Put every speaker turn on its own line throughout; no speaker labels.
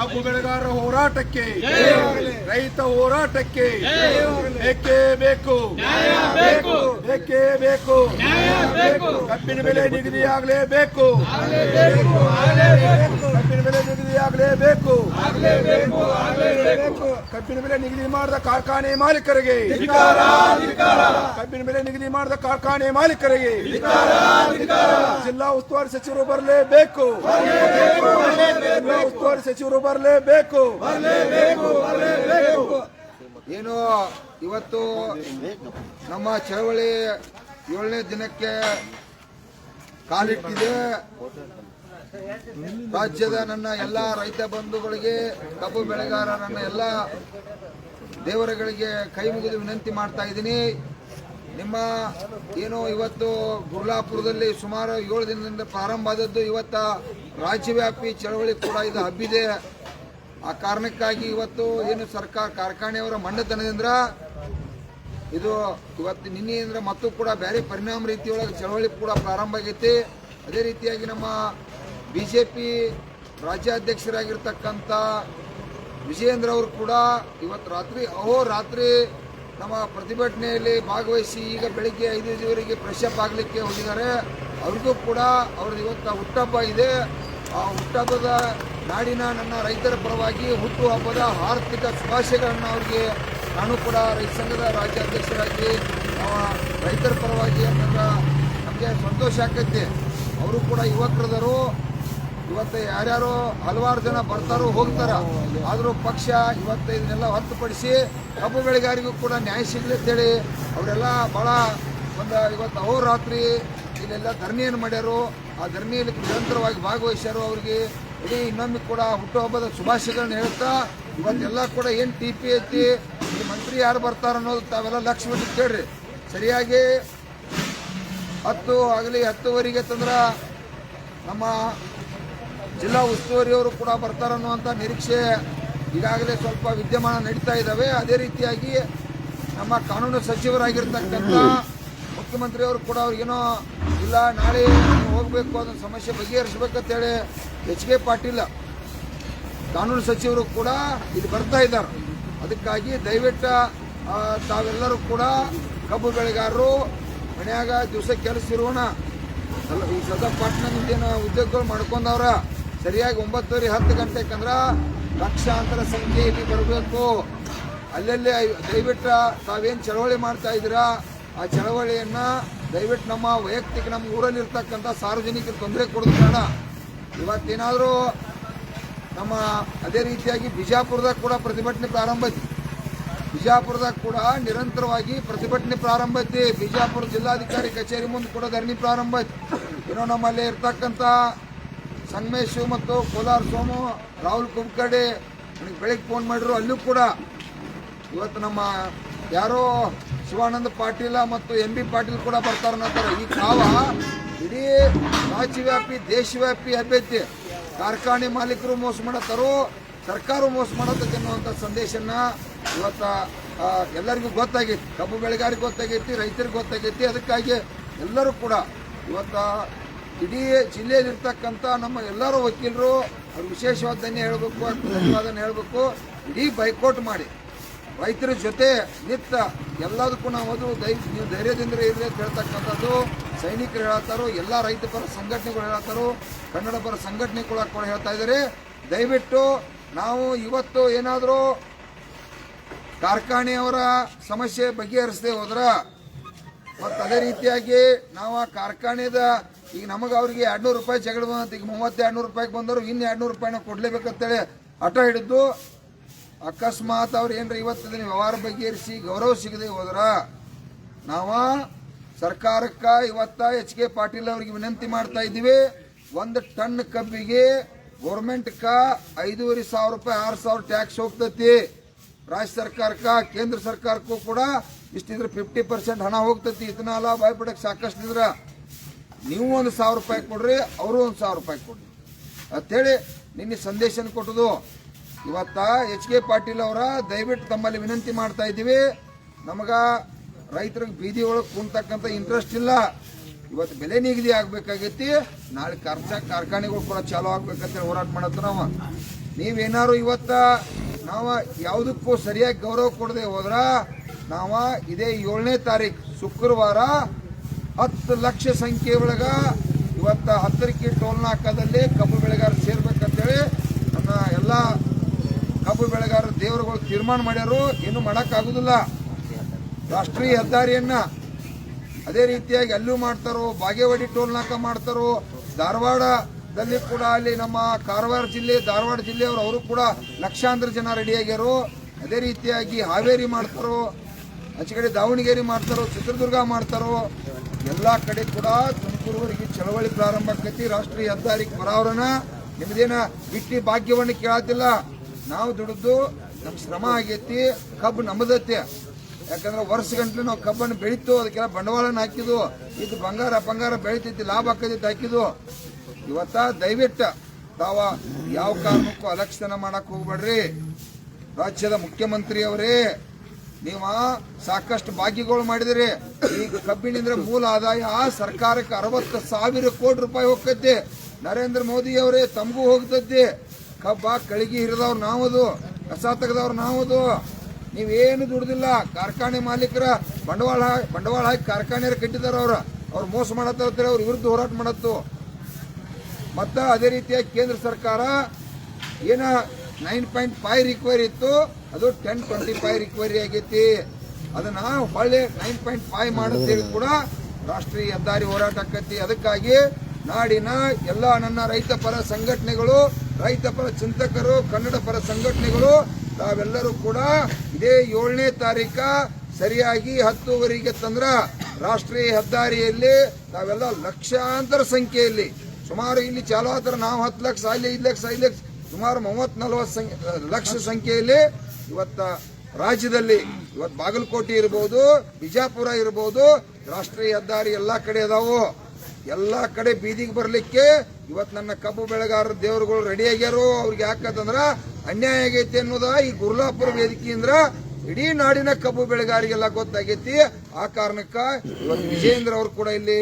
ಕಬ್ಬು ಬೆಳೆಗಾರರ ಹೋರಾಟಕ್ಕೆ ರೈತ ಹೋರಾಟಕ್ಕೆ ಬೇಕೇ? ಬೇಕು. ಬೇಕೇ? ಬೇಕು. ಕಬ್ಬಿನ ಬೆಲೆ ನಿಗದಿಯಾಗಲೇಬೇಕು ಕಬ್ಬಿನ ಬೆಲೆ ನಿಗದಿಯಾಗಲೇಬೇಕು ಕಬ್ಬಿನ ಬೆಲೆ ನಿಗದಿ ಮಾಡಿದ ಕಾರ್ಖಾನೆ ಮಾಲೀಕರಿಗೆ. ಕಬ್ಬಿನ ಬೆಲೆ ನಿಗದಿ ಮಾಡಿದ ಕಾರ್ಖಾನೆ ಮಾಲೀಕರಿಗೆ. ಜಿಲ್ಲಾ ಉಸ್ತುವಾರಿ ಸಚಿವರು ಬರಲೇಬೇಕು. ಜಿಲ್ಲಾ ಉಸ್ತುವಾರಿ ಸಚಿವರು ಬರಲೇಬೇಕು.
ಏನು ಇವತ್ತು ನಮ್ಮ ಚಳವಳಿ ಏಳನೇ ದಿನಕ್ಕೆ ಕಾಲಿಟ್ಟಿದೆ. ರಾಜ್ಯದ ನನ್ನ ಎಲ್ಲ ರೈತ ಬಂಧುಗಳಿಗೆ ಕಬ್ಬು ಬೆಳೆಗಾರ ನನ್ನ ಎಲ್ಲ ದೇವರುಗಳಿಗೆ ಕೈ ಮುಗಿದು ವಿನಂತಿ ಮಾಡ್ತಾ ಇದ್ದೀನಿ. ನಿಮ್ಮ ಏನು ಇವತ್ತು ಗುರ್ಲಾಪುರದಲ್ಲಿ ಸುಮಾರು ಏಳು ದಿನದಿಂದ ಪ್ರಾರಂಭ ಆದದ್ದು ಇವತ್ತ ರಾಜ್ಯವ್ಯಾಪಿ ಚಳವಳಿ ಕೂಡ ಇದು ಹಬ್ಬಿದೆ. ಆ ಕಾರಣಕ್ಕಾಗಿ ಇವತ್ತು ಏನು ಸರ್ಕಾರ ಕಾರ್ಖಾನೆಯವರ ಮಂಡತನದಿಂದ ಇದು ಇವತ್ತು ನಿನ್ನೆಯಿಂದ ಮತ್ತು ಕೂಡ ಬೇರೆ ಪರಿಣಾಮ ರೀತಿಯೊಳಗೆ ಚಳವಳಿ ಕೂಡ ಪ್ರಾರಂಭ ಆಗೈತಿ. ಅದೇ ರೀತಿಯಾಗಿ ನಮ್ಮ ಬಿ ಜೆ ಪಿ ರಾಜ್ಯಾಧ್ಯಕ್ಷರಾಗಿರ್ತಕ್ಕಂಥ ವಿಜಯೇಂದ್ರ ಅವರು ಕೂಡ ಇವತ್ತು ರಾತ್ರಿ, ಅಹೋ ರಾತ್ರಿ ನಮ್ಮ ಪ್ರತಿಭಟನೆಯಲ್ಲಿ ಭಾಗವಹಿಸಿ ಈಗ ಬೆಳಿಗ್ಗೆ ಐದು ಫ್ರೆಶ್ ಅಪ್ ಆಗಲಿಕ್ಕೆ ಹೋಗಿದ್ದಾರೆ. ಅವ್ರಿಗೂ ಕೂಡ ಅವ್ರದ್ದು ಇವತ್ತು ಹುಟ್ಟಬ್ಬ ಇದೆ. ಆ ಹುಟ್ಟಹಬ್ಬದ ನಾಡಿನ ನನ್ನ ರೈತರ ಪರವಾಗಿ ಹುಟ್ಟುಹಬ್ಬದ ಆರ್ಥಿಕ ಶುಭಾಶಯಗಳನ್ನು ಅವರಿಗೆ ನಾನು ಕೂಡ ರೈತ ಸಂಘದ ರಾಜ್ಯಾಧ್ಯಕ್ಷರಾಗಿ ರೈತರ ಪರವಾಗಿ ಅಂತಂದ್ರೆ ನಮಗೆ ಸಂತೋಷ ಆಕೈತಿ. ಅವರು ಕೂಡ ಯುವಕರದರು. ಇವತ್ತು ಯಾರ್ಯಾರು ಹಲವಾರು ಜನ ಬರ್ತಾರೋ ಹೋಗ್ತಾರ. ಆದರೂ ಪಕ್ಷ ಇವತ್ತು ಇದನ್ನೆಲ್ಲ ಹೊರತುಪಡಿಸಿ ಕಬ್ಬು ಬೆಳೆಗಾರಿಗೂ ಕೂಡ ನ್ಯಾಯ ಸಿಗಲಿ ಅಂತೇಳಿ ಅವರೆಲ್ಲ ಭಾಳ ಒಂದು ಇವತ್ತು ಅಹೋರಾತ್ರಿ ಇಲ್ಲೆಲ್ಲ ಧರ್ಮಿಯನ್ನು ಮಾಡ್ಯಾರು. ಆ ಧರ್ಮಿಯಲ್ಲಿ ನಿರಂತರವಾಗಿ ಭಾಗವಹಿಸ್ಯಾರು. ಅವರಿಗೆ ಇಡೀ ಇನ್ನೊಮ್ಮೆ ಕೂಡ ಹುಟ್ಟುಹಬ್ಬದ ಶುಭಾಶಯಗಳನ್ನ ಹೇಳ್ತಾ, ಇವತ್ತೆಲ್ಲ ಕೂಡ ಏನು ಟಿ ಪಿ ಐತಿ, ಈ ಮಂತ್ರಿ ಯಾರು ಬರ್ತಾರ ಅನ್ನೋದು ತಾವೆಲ್ಲ ಲಕ್ಷ ಬಿಟ್ಟು ಕೇಳ್ರಿ. ಸರಿಯಾಗಿ ಹತ್ತು ಆಗಲಿ ಹತ್ತುವರೆಗೆ ತಂದ್ರೆ ನಮ್ಮ ಜಿಲ್ಲಾ ಉಸ್ತುವಾರಿಯವರು ಕೂಡ ಬರ್ತಾರೆ ಅನ್ನುವಂಥ ನಿರೀಕ್ಷೆ ಈಗಾಗಲೇ ಸ್ವಲ್ಪ ವಿದ್ಯಮಾನ ನಡೀತಾ ಇದ್ದಾವೆ ಅದೇ ರೀತಿಯಾಗಿ ನಮ್ಮ ಕಾನೂನು ಸಚಿವರಾಗಿರ್ತಕ್ಕಂಥ ಮುಖ್ಯಮಂತ್ರಿಯವರು ಕೂಡ ಅವ್ರಿಗೇನೋ ಇಲ್ಲ, ನಾಳೆ ಹೋಗಬೇಕು ಅದನ್ನ ಸಮಸ್ಯೆ ಬಗೆಹರಿಸ್ಬೇಕಂತೇಳಿ ಎಚ್ ಕೆ ಪಾಟೀಲ್ ಕಾನೂನು ಸಚಿವರು ಕೂಡ ಇಲ್ಲಿ ಬರ್ತಾ ಇದ್ದಾರೆ. ಅದಕ್ಕಾಗಿ ದಯವಿಟ್ಟು ತಾವೆಲ್ಲರೂ ಕೂಡ ಕಬ್ಬು ಬೆಳೆಗಾರರು, ಮನೆಯಾಗ ದಿವಸ ಕೆಲಸ ಇರೋಣ. ಈ ಸದಾ ಪಟ್ಟಣದಿಂದೇನು ಉದ್ಯೋಗಗಳು ಮಾಡ್ಕೊಂಡವ್ರ, ಸರಿಯಾಗಿ ಒಂಬತ್ತುವರೆ ಹತ್ತು ಗಂಟೆಕಂದ್ರೆ ಲಕ್ಷಾಂತರ ಸಂಖ್ಯೆ ಇಲ್ಲಿ ಬರಬೇಕು. ಅಲ್ಲಲ್ಲಿ ದಯವಿಟ್ಟು ತಾವೇನು ಚಳವಳಿ ಮಾಡ್ತಾ ಇದ್ದೀರಾ? ಆ ಚಳವಳಿಯನ್ನ ದಯವಿಟ್ಟು ನಮ್ಮ ವೈಯಕ್ತಿಕ ನಮ್ಮ ಊರಲ್ಲಿ ಇರ್ತಕ್ಕಂಥ ಸಾರ್ವಜನಿಕರು ತೊಂದರೆ ಕೊಡೋದು ಬೇಡ. ಇವತ್ತೇನಾದರೂ ನಮ್ಮ ಅದೇ ರೀತಿಯಾಗಿ ಬಿಜಾಪುರದಾಗ ಕೂಡ ಪ್ರತಿಭಟನೆ ಪ್ರಾರಂಭ ಐತಿ ಬಿಜಾಪುರದಾಗ ಕೂಡ ನಿರಂತರವಾಗಿ ಪ್ರತಿಭಟನೆ ಪ್ರಾರಂಭ ಐತಿ ಬಿಜಾಪುರ ಜಿಲ್ಲಾಧಿಕಾರಿ ಕಚೇರಿ ಮುಂದೆ ಕೂಡ ಧರಣಿ ಪ್ರಾರಂಭ ಐತಿ ಏನೋ ನಮ್ಮಲ್ಲಿ ಇರ್ತಕ್ಕಂಥ ಸಂಗಮೇಶು ಮತ್ತು ಕೋಲಾರ ಸೋಮು, ರಾಹುಲ್ ಕುಂಕಡೆ ನನಗೆ ಬೆಳಗ್ಗೆ ಫೋನ್ ಮಾಡಿದ್ರು. ಅಲ್ಲೂ ಕೂಡ ಇವತ್ತು ನಮ್ಮ ಯಾರೋ ಶಿವಾನಂದ ಪಾಟೀಲ ಮತ್ತು ಎಂ ಬಿ ಪಾಟೀಲ್ ಕೂಡ ಬರ್ತಾರ ಅನ್ನೋತಾರೆ ಈ ಕಾವ ಇಡೀ ರಾಜ್ಯವ್ಯಾಪಿ, ದೇಶವ್ಯಾಪಿ ಹಬ್ಬೈತಿ ಕಾರ್ಖಾನೆ ಮಾಲೀಕರು ಮೋಸ ಮಾಡತ್ತಾರೋ, ಸರ್ಕಾರ ಮೋಸ ಮಾಡತ್ತೈತಿ ಅನ್ನುವಂಥ ಸಂದೇಶನ ಇವತ್ತ ಎಲ್ಲರಿಗೂ ಗೊತ್ತಾಗೈತಿ. ಕಬ್ಬು ಬೆಳೆಗಾರಿಗೆ ಗೊತ್ತಾಗೈತಿ, ರೈತರಿಗೆ ಗೊತ್ತಾಗೈತಿ. ಅದಕ್ಕಾಗಿ ಎಲ್ಲರೂ ಕೂಡ ಇವತ್ತ ಇಡೀ ಜಿಲ್ಲೆಯಲ್ಲಿರ್ತಕ್ಕಂಥ ನಮ್ಮ ಎಲ್ಲರೂ ವಕೀಲರು, ಅವ್ರಿಗೆ ವಿಶೇಷವಾದ ಧನ್ಯ ಹೇಳಬೇಕು ಧನ್ಯವಾದನ ಹೇಳಬೇಕು. ಇಡೀ ಬೈಕೋಟ್ ಮಾಡಿ. ರೈತರ ಜೊತೆ ನಿತ್ತ ಎಲ್ಲದಕ್ಕೂ ನಾವು ದೈ ನೀವು ಧೈರ್ಯದಿಂದ ಇರಲಿ ಅಂತ ಹೇಳ್ತಕ್ಕಂಥದ್ದು ಸೈನಿಕರು ಹೇಳ್ತಾರೋ, ಎಲ್ಲ ರೈತ ಪರ ಸಂಘಟನೆಗಳು ಹೇಳ್ತಾರೋ, ಕನ್ನಡ ಪರ ಸಂಘಟನೆಗಳು ಕೂಡ ಹೇಳ್ತಾ ಇದ್ದಾರೆ. ದಯವಿಟ್ಟು ನಾವು ಇವತ್ತು ಏನಾದರೂ ಕಾರ್ಖಾನೆಯವರ ಸಮಸ್ಯೆ ಬಗೆಹರಿಸದೆ ಹೋದ್ರ, ಮತ್ತು ಅದೇ ರೀತಿಯಾಗಿ ನಾವು ಆ ಕಾರ್ಖಾನೆದ, ಈಗ ನಮಗೆ ಅವ್ರಿಗೆ ಎರಡ್ನೂರು ರೂಪಾಯಿ ಜಗಳ ಬಂದಂತ. ಈಗ ಮೂವತ್ತು ಎರಡ್ನೂರು ರೂಪಾಯಿಗೆ ಬಂದವರು ಇನ್ನು ಎರಡ್ನೂರು ರೂಪಾಯಿನ ಕೊಡಲೇಬೇಕಂತೇಳಿ ಹಠ ಹಿಡಿದು ಅಕಸ್ಮಾತ್ ಅವ್ರು ಏನ್ರ ಇವತ್ತು ಇದನ್ನ ವ್ಯವಹಾರ ಬಗೆಹರಿಸಿ ಗೌರವ ಸಿಗದೆ ಹೋದ್ರ, ನಾವ ಸರ್ಕಾರಕ್ಕ ಇವತ್ತ ಎಚ್ ಕೆ ಪಾಟೀಲ್ ಅವರಿಗೆ ವಿನಂತಿ ಮಾಡ್ತಾ ಇದ್ದೀವಿ, ಒಂದು ಟನ್ ಕಬ್ಬಿಗೆ ಗೌರ್ಮೆಂಟ್ಕ ಐದೂವರೆ ಸಾವಿರ ರೂಪಾಯಿ, ಆರು ಸಾವಿರ ಟ್ಯಾಕ್ಸ್ ಹೋಗ್ತತಿ. ರಾಜ್ಯ ಸರ್ಕಾರಕ್ಕ, ಕೇಂದ್ರ ಸರ್ಕಾರಕ್ಕೂ ಕೂಡ ಇಷ್ಟಿದ್ರೆ ಫಿಫ್ಟಿ ಪರ್ಸೆಂಟ್ ಹಣ ಹೋಗ್ತತಿ. ಇದನ್ನೆಲ್ಲ ಭಯಪಡಕ್ ಸಾಕಷ್ಟು ಇದ್ರ. ನೀವು ಒಂದು ಸಾವಿರ ರೂಪಾಯಿ ಕೊಡ್ರಿ, ಅವರು ಒಂದು ಸಾವಿರ ರೂಪಾಯಿ ಕೊಡ್ರಿ. ಅಂತೇಳಿ ನಿನ್ನೆ ಸಂದೇಶನ ಕೊಟ್ಟದು ಇವತ್ತ ಎಚ್ ಕೆ ಪಾಟೀಲ್ ಅವರ ದಯವಿಟ್ಟು ತಮ್ಮಲ್ಲಿ ವಿನಂತಿ ಮಾಡ್ತಾ ಇದ್ದೀವಿ. ನಮಗ ರೈತರಿಗೆ ಬೀದಿ ಒಳಗೆ ಕುಂತಕ್ಕಂಥ ಇಂಟ್ರೆಸ್ಟ್ ಇಲ್ಲ. ಇವತ್ತು ಬೆಲೆ ನಿಗದಿ ಆಗ್ಬೇಕಾಗೈತಿ. ನಾಳೆ ಖರ್ಚ ಕಾರ್ಖಾನೆಗಳು ಕೂಡ ಚಾಲೂ ಆಗ್ಬೇಕಂತೇಳಿ ಹೋರಾಟ ಮಾಡತ್ತ ನಾವು. ನೀವೇನಾರು ಇವತ್ತ ನಾವು ಯಾವುದಕ್ಕೂ ಸರಿಯಾಗಿ ಗೌರವ ಕೊಡದೆ ಹೋದ್ರ ನಾವ ಇದೇ ಏಳನೇ ತಾರೀಕು ಶುಕ್ರವಾರ ಹತ್ತು ಲಕ್ಷ ಸಂಖ್ಯೆ ಒಳಗ ಇವತ್ತ ಹತ್ತರಿಕೆ ಟೋಲ್ ಹಾಕದಲ್ಲಿ ಕಬ್ಬು ಬೆಳೆಗಾರ ಸೇರ್ಬೇಕಂತೇಳಿ ನನ್ನ ಎಲ್ಲ ಕಬ್ಬು ಬೆಳೆಗಾರರ ದೇವರುಗಳು ತೀರ್ಮಾನ ಮಾಡ್ಯಾರು ಏನು ಮಾಡೋಕ್ಕಾಗೋದಿಲ್ಲ. ರಾಷ್ಟ್ರೀಯ ಹೆದ್ದಾರಿಯನ್ನ ಅದೇ ರೀತಿಯಾಗಿ ಅಲ್ಲೂ ಮಾಡ್ತಾರೋ, ಬಾಗೇವಾಡಿ ಟೋಲ್ ನಾಕ ಮಾಡ್ತಾರೋ, ಧಾರವಾಡದಲ್ಲಿ ಕೂಡ ಅಲ್ಲಿ ನಮ್ಮ ಕಾರವಾರ ಜಿಲ್ಲೆ, ಧಾರವಾಡ ಜಿಲ್ಲೆಯವರು ಅವರು ಕೂಡ ಲಕ್ಷಾಂತರ ಜನ ರೆಡಿಯಾಗ್ಯಾರು ಅದೇ ರೀತಿಯಾಗಿ ಹಾವೇರಿ ಮಾಡ್ತಾರೋ, ಆಚೆ ಕಡೆ ದಾವಣಗೆರೆ ಮಾಡ್ತಾರೋ, ಚಿತ್ರದುರ್ಗ ಮಾಡ್ತಾರೋ, ಎಲ್ಲ ಕಡೆ ಕೂಡ ತುಮಕೂರುವರೆಗೆ ಚಳವಳಿ ಪ್ರಾರಂಭ ಆಕೈತಿ. ರಾಷ್ಟ್ರೀಯ ಹೆದ್ದಾರಿ ಪರಾವರಣ, ನಿಮ್ದೇನ ಬಿಟ್ಟಿ ಭಾಗ್ಯವನ್ನು ಕೇಳತ್ತಿಲ್ಲ ನಾವು ದುಡಿದು ನಮ್ಮ ಶ್ರಮ ಆಗೈತಿ, ಕಬ್ಬು ನಮ್ಮದೈತಿ. ಯಾಕಂದ್ರೆ ವರ್ಷ ಗಂಟ್ಲೆ ನಾವು ಕಬ್ಬನ್ನು ಬೆಳೀತು, ಅದಕ್ಕೆಲ್ಲ ಬಂಡವಾಳನ ಹಾಕಿದ್ವು ಇದು ಬಂಗಾರ ಬಂಗಾರ ಬೆಳೀತೈತಿ, ಲಾಭ ಆಕೈತಿ ಹಾಕಿದ್ವು ಇವತ್ತ ದಯವಿಟ್ಟು ತಾವ ಯಾವ ಕಾರಣಕ್ಕೂ ಅಲಕ್ಷಣ ಮಾಡಕ್ ಹೋಗ್ಬೇಡ್ರಿ. ರಾಜ್ಯದ ಮುಖ್ಯಮಂತ್ರಿ ಅವರೇ ನೀವ ಸಾಕಷ್ಟು ಭಾಗ್ಯಗಳು ಮಾಡಿದಿರಿ. ಈಗ ಕಬ್ಬಿನಿಂದ ಮೂಲ ಆದಾಯ ಸರ್ಕಾರಕ್ಕೆ ಅರವತ್ತು ಸಾವಿರ ಕೋಟಿ ರೂಪಾಯಿ ಹೋಗ್ತೈತಿ. ನರೇಂದ್ರ ಮೋದಿ ಅವರೇ ತಮಗೂ ಹೋಗ್ತೈತಿ. ಕಬ್ಬ ಕಳಿಗೆ ಹಿರಿದವ್ರು ನಾವದು, ಕಸ ತೆಗೆದವ್ರು ನಾವದು. ನೀವೇನು ದುಡ್ದಿಲ್ಲ, ಕಾರ್ಖಾನೆ ಮಾಲೀಕರ ಬಂಡವಾಳ ಬಂಡವಾಳ ಹಾಕಿ ಕಾರ್ಖಾನೆಯರು ಕಟ್ಟಿದಾರ ಅವ್ರ. ಅವ್ರು ಮೋಸ ಮಾಡತ್ತೇಳಿ ಅವ್ರ ವಿರುದ್ಧ ಹೋರಾಟ ಮಾಡತ್ತು. ಮತ್ತು ಅದೇ ರೀತಿಯಾಗಿ ಕೇಂದ್ರ ಸರ್ಕಾರ ಏನ ನೈನ್ ಪಾಯಿಂಟ್ ಫೈವ್ ರಿಕ್ವೈರಿ ಇತ್ತು, ಅದು ಟೆನ್ ಟ್ವೆಂಟಿ ಫೈವ್ ರಿಕ್ವೈರಿ ಆಗೈತಿ. ಅದನ್ನ ಹೊಳ್ಳಿ ನೈನ್ ಪಾಯಿಂಟ್ ಫೈವ್ ಮಾಡುತ್ತೇವೆ ಕೂಡ ರಾಷ್ಟ್ರೀಯ ಹೆದ್ದಾರಿ ಹೋರಾಟ ಆಕತಿ ಅದಕ್ಕಾಗಿ ನಾಡಿನ ಎಲ್ಲ ನನ್ನ ರೈತ ಪರ ಸಂಘಟನೆಗಳು ರೈತ ಪರ ಚಿಂತಕರು, ಕನ್ನಡ ಪರ ಸಂಘಟನೆಗಳು, ತಾವೆಲ್ಲರೂ ಕೂಡ ಇದೇ ಏಳನೇ ತಾರೀಕ ಸರಿಯಾಗಿ ಹತ್ತುವರೆಗೆ ತಂದ್ರ ರಾಷ್ಟ್ರೀಯ ಹೆದ್ದಾರಿಯಲ್ಲಿ ತಾವೆಲ್ಲ ಲಕ್ಷಾಂತರ ಸಂಖ್ಯೆಯಲ್ಲಿ, ಸುಮಾರು ಇಲ್ಲಿ ಚಾಲು ಆತರ ನಾವು ಹತ್ತು ಲಕ್ಷ, ಅಲ್ಲಿ ಐದು ಲಕ್ಷ ಐದು ಲಕ್ಷ, ಸುಮಾರು ಮೂವತ್ ನಲವತ್ತು ಲಕ್ಷ ಸಂಖ್ಯೆಯಲ್ಲಿ ಇವತ್ತ ರಾಜ್ಯದಲ್ಲಿ ಇವತ್ತು ಬಾಗಲಕೋಟೆ ಇರ್ಬೋದು, ಬಿಜಾಪುರ ಇರ್ಬೋದು, ರಾಷ್ಟ್ರೀಯ ಹೆದ್ದಾರಿ ಎಲ್ಲ ಕಡೆ ಅದಾವು. ಎಲ್ಲಾ ಕಡೆ ಬೀದಿಗೆ ಬರಲಿಕ್ಕೆ ಇವತ್ತು ನನ್ನ ಕಬ್ಬು ಬೆಳೆಗಾರರ ದೇವರುಗಳು ರೆಡಿ ಆಗ್ಯಾರು, ಅವ್ರಿಗೆ ಯಾಕಂತಂದ್ರ ಅನ್ಯಾಯ ಆಗೈತಿ ಅನ್ನೋದ ಈ ಗುರುಲಾಪುರ ವೇದಿಕೆಯಿಂದ ಇಡೀ ನಾಡಿನ ಕಬ್ಬು ಬೆಳೆಗಾರಿಗೆಲ್ಲ ಗೊತ್ತಾಗೈತಿ. ಆ ಕಾರಣಕ್ಕ ಇವತ್ತು ವಿಜೇಂದ್ರ ಅವರು ಕೂಡ ಇಲ್ಲಿ,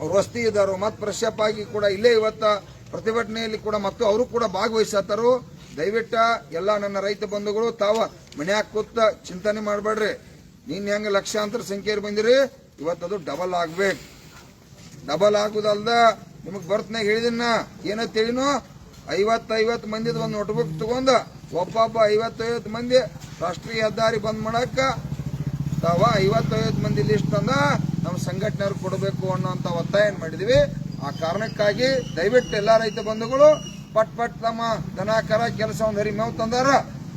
ಅವ್ರು ವಸ್ತಿ ಇದ್ದಾರು ಮತ್ತು ಪ್ರಶಪ್ ಆಗಿ ಕೂಡ ಇಲ್ಲೇ ಇವತ್ತ ಪ್ರತಿಭಟನೆಯಲ್ಲಿ ಕೂಡ ಮತ್ತು ಅವರು ಕೂಡ ಭಾಗವಹಿಸತ್ತಾರು ದಯವಿಟ್ಟ ಎಲ್ಲ ನನ್ನ ರೈತ ಬಂಧುಗಳು, ತಾವ ಮನ್ಯಾಗ ಕೂತ ಚಿಂತನೆ ಮಾಡಬೇಡ್ರಿ. ನೀನ್ ಹೆಂಗ ಲಕ್ಷಾಂತರ ಸಂಖ್ಯೆಯಲ್ಲಿ ಬಂದಿರಿ, ಇವತ್ತದು ಡಬಲ್ ಆಗ್ಬೇಕು. ಡಬಲ್ ಹಾಕುದಲ್ದ? ನಿಮಗ್ ಬರ್ತನಾಗ ಹೇಳಿದಿನ ಏನಂತ ಹೇಳಿನೋ ಐವತ್ ಐವತ್ ಮಂದಿದ ಒಂದು ನೋಟ್ಬುಕ್ ತಗೊಂಡ ಒಬ್ಬೊಬ್ಬ ಐವತ್ತೈವತ್ತು ಮಂದಿ ರಾಷ್ಟ್ರೀಯ ಹೆದ್ದಾರಿ ಬಂದ್ ಮಾಡಕ್ಕ ತಾವ ಐವತ್ತೈವತ್ ಮಂದಿ ಲಿಸ್ಟ್ ತಂದ ನಮ್ಮ ಸಂಘಟನೆಯವ್ರು ಕೊಡಬೇಕು ಅನ್ನೋಂತ ಒತ್ತಾಯ ಮಾಡಿದ್ವಿ. ಆ ಕಾರಣಕ್ಕಾಗಿ ದಯವಿಟ್ಟು ಎಲ್ಲಾ ರೈತ ಬಂಧುಗಳು ಪಟ್ ಪಟ್ ತಮ್ಮ ದನ ಕೆಲಸ ಒಂದು ಹರಿ ಮೇವು ತಂದಾರ.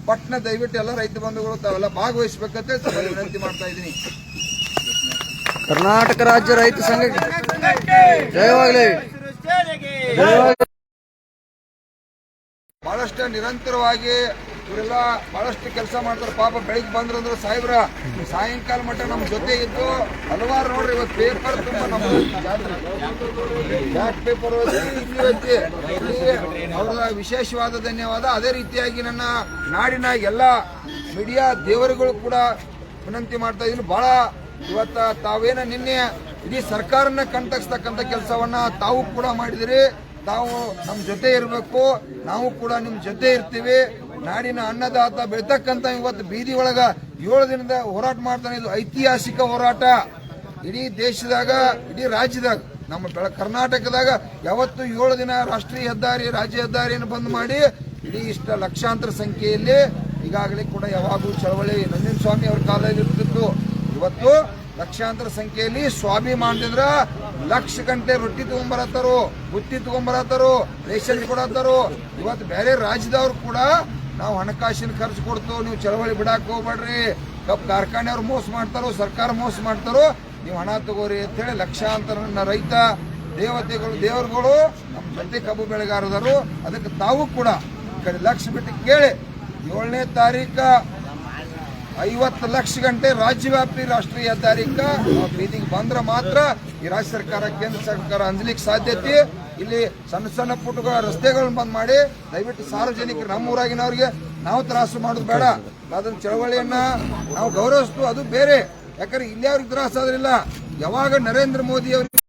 ಪಟ್ನ ದಯವಿಟ್ಟು ಎಲ್ಲ ರೈತ ಬಂಧುಗಳು ತಾವೆಲ್ಲ ಭಾಗವಹಿಸ್ಬೇಕಂತ ವಿನಂತಿ ಮಾಡ್ತಾ ಇದ್ದೀನಿ.
ಕರ್ನಾಟಕ ರಾಜ್ಯ ರೈತ ಸಂಘ ಜಯವಾಗಲಿ.
ಬಹಳಷ್ಟು ನಿರಂತರವಾಗಿ ಇವರೆಲ್ಲ ಬಹಳಷ್ಟು ಕೆಲಸ ಮಾಡ್ತಾರೆ. ಪಾಪ ಬೆಳಿಗ್ಗೆ ಬಂದ್ರು ಅಂದ್ರೆ ಸಾಹೇಬ್ರ ಸಾಯಂಕಾಲ ಮಟ್ಟ ನಮ್ಮ ಜೊತೆ ಇದ್ದು ಹಲವಾರು ನೋಡ್ರಿ, ಇವತ್ತು ಪೇಪರ್ ತುಂಬ ನಮ್ಮ ಬ್ಯಾಕ್ ಪೇಪರ್ ಅವರ ವಿಶೇಷವಾದ ಧನ್ಯವಾದ. ಅದೇ ರೀತಿಯಾಗಿ ನನ್ನ ನಾಡಿನ ಎಲ್ಲ ಮೀಡಿಯಾ ದೇವರುಗಳು ಕೂಡ ವಿನಂತಿ ಮಾಡ್ತಾ ಇದ್ರು. ಬಹಳ ಇವತ್ತ ತಾವೇನ ನಿನ್ನೆ ಇಡೀ ಸರ್ಕಾರನ ಕಣ್ತಕ್ಸ್ತಕ್ಕಂಥ ಕೆಲಸವನ್ನ ತಾವು ಕೂಡ ಮಾಡಿದಿರಿ. ತಾವು ನಮ್ಮ ಜೊತೆ ಇರಬೇಕು. ನಾವು ಕೂಡ ನಿಮ್ಮ ಜೊತೆ ಇರ್ತೀವಿ. ನಾಡಿನ ಅನ್ನದಾತ ಬೆಳ್ತಕ್ಕಂತ ಇವತ್ತು ಬೀದಿ ಒಳಗ ಏಳು ದಿನದ ಹೋರಾಟ ಮಾಡ್ತಾನೆ ಇದು ಐತಿಹಾಸಿಕ ಹೋರಾಟ. ಇಡೀ ದೇಶದಾಗ, ಇಡೀ ರಾಜ್ಯದಾಗ, ನಮ್ಮ ಕರ್ನಾಟಕದಾಗ ಯಾವತ್ತು ಏಳು ದಿನ ರಾಷ್ಟ್ರೀಯ ಹೆದ್ದಾರಿ, ರಾಜ್ಯ ಹೆದ್ದಾರಿಯನ್ನು ಬಂದ್ ಮಾಡಿ ಇಡೀ ಇಷ್ಟ ಲಕ್ಷಾಂತರ ಸಂಖ್ಯೆಯಲ್ಲಿ ಈಗಾಗಲೇ ಕೂಡ ಯಾವಾಗೂ ಚಳವಳಿ ನಂಜನ ಸ್ವಾಮಿ ಅವ್ರ ಕಾಲದಲ್ಲಿ ಇರ್ತಿತ್ತು ಇವತ್ತು ಲಕ್ಷಾಂತರ ಸಂಖ್ಯೆಯಲ್ಲಿ ಸ್ವಾಭಿಮಾನದಿಂದ ಲಕ್ಷ ಗಂಟೆ ರೊಟ್ಟಿ ತಗೊಂಬರತ್ತಾರೋ, ಬುತ್ತಿ ತಗೊಂಬರತ್ತಾರೋ, ರೇಷನ್ ಕೊಡತ್ತಾರೋ, ಇವತ್ತು ಬೇರೆ ರಾಜ್ಯದವ್ರು ಕೂಡ ನಾವು ಹಣಕಾಸಿನ ಖರ್ಚು ಕೊಡ್ತೋ, ನೀವು ಚಳವಳಿ ಬಿಡಾಕ್ ಹೋಗ್ಬೇಡ್ರಿ. ಕಬ್ಬು ಕಾರ್ಖಾನೆಯವ್ರು ಮೋಸ ಮಾಡ್ತಾರೋ, ಸರ್ಕಾರ ಮೋಸ ಮಾಡ್ತಾರೋ, ನೀವು ಹಣ ತಗೋರಿ ಅಂತೇಳಿ ಲಕ್ಷಾಂತರ ರೈತ, ದೇವತೆಗಳು, ದೇವರುಗಳು ನಮ್ಮ ಜೊತೆ ಕಬ್ಬು ಬೆಳೆಗಾರದರು ಅದಕ್ಕೆ ತಾವು ಕೂಡ ಕಡೆ ಲಕ್ಷ ಬಿಟ್ಟು ಕೇಳಿ ಏಳನೇ ತಾರೀಕ ಐವತ್ತು ಲಕ್ಷ ಗಂಟೆ ರಾಜ್ಯವ್ಯಾಪಿ ರಾಷ್ಟ್ರೀಯ ಹೆದ್ದಾರಿಕ ಬೀದಿಗೆ ಬಂದ್ರೆ ಮಾತ್ರ ಈ ರಾಜ್ಯ ಸರ್ಕಾರ, ಕೇಂದ್ರ ಸರ್ಕಾರ ಅಂಜಲಿಕ್ಕೆ ಸಾಧ್ಯತೆ ಇಲ್ಲಿ ಸಣ್ಣ ಸಣ್ಣ ಪುಟ್ಟ ರಸ್ತೆಗಳನ್ನ ಬಂದ್ ಮಾಡಿ, ದಯವಿಟ್ಟು ಸಾರ್ವಜನಿಕರು ನಮ್ಮ ಊರಾಗಿನವ್ರಿಗೆ ನಾವು ತ್ರಾಸು ಮಾಡೋದು ಬೇಡ. ಅದನ್ನ ಚಳವಳಿಯನ್ನ ನಾವು ಗೌರವಿಸ್ತು, ಅದು ಬೇರೆ. ಯಾಕಂದ್ರೆ ಇಲ್ಲಿ ಅವ್ರಿಗೆ ತ್ರಾಸ ಆದ್ರಿಲ್ಲ. ಯಾವಾಗ ನರೇಂದ್ರ ಮೋದಿ ಅವ್ರಿಗೆ